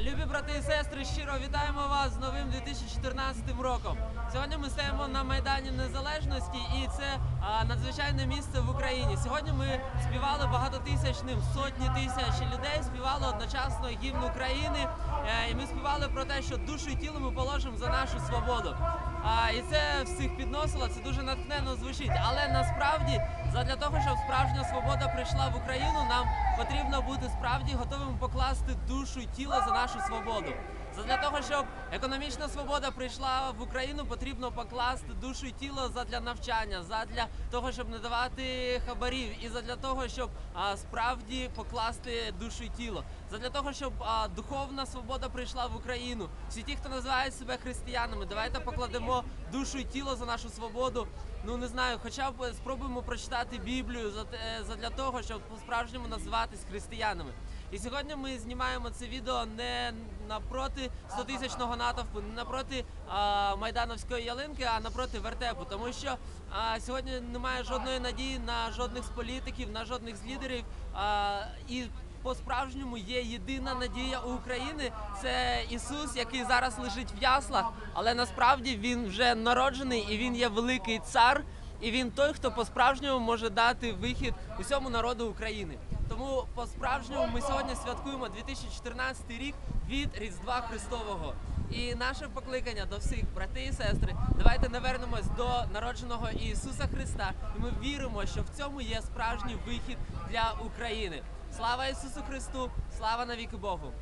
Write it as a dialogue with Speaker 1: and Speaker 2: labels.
Speaker 1: Любі брати і сестри, щиро вітаємо вас з новим 2014 роком. Сьогодні ми стоїмо на Майдані Незалежності, і це надзвичайне місце в Україні. Сьогодні ми співали багатотисячним, сотні тисяч людей співали одночасно гімн України. Е, І ми співали про те, що душу і тіло ми положимо за нашу свободу. І це всіх підносило, це дуже натхненно звучить. Але насправді, задля того, щоб справжня свобода прийшла в Україну, нам потрібно бути справді готовим покласти душу і тіло за нашу свободу. Задля того, щоб економічна свобода прийшла в Україну, потрібно покласти душу і тіло задля навчання, задля того, щоб не давати хабарів, і задля того, щоб справді покласти душу і тіло. Задля того, щоб духовна свобода прийшла в Україну. Всі ті, хто називають себе християнами, давайте покладемо душу і тіло за нашу свободу. Ну не знаю, хоча б спробуємо прочитати Біблію за задля того, щоб по-справжньому називатись християнами. І сьогодні ми знімаємо це відео не напроти 100-тисячного натовпу, не напроти а, майдановської ялинки, а напроти вертепу. Тому що а, сьогодні немає жодної надії на жодних з політиків, на жодних з лідерів. А, і по-справжньому є єдина надія у України. Це Ісус, який зараз лежить в яслах, але насправді він вже народжений і він є великий цар. І він той, хто по-справжньому може дати вихід усьому народу України. Тому по-справжньому ми сьогодні святкуємо 2014 рік від Різдва Христового. І наше покликання до всіх, брати і сестри, давайте навернемось до народженого Ісуса Христа. І ми віримо, що в цьому є справжній вихід для України. Слава Ісусу Христу! Слава навіки Богу!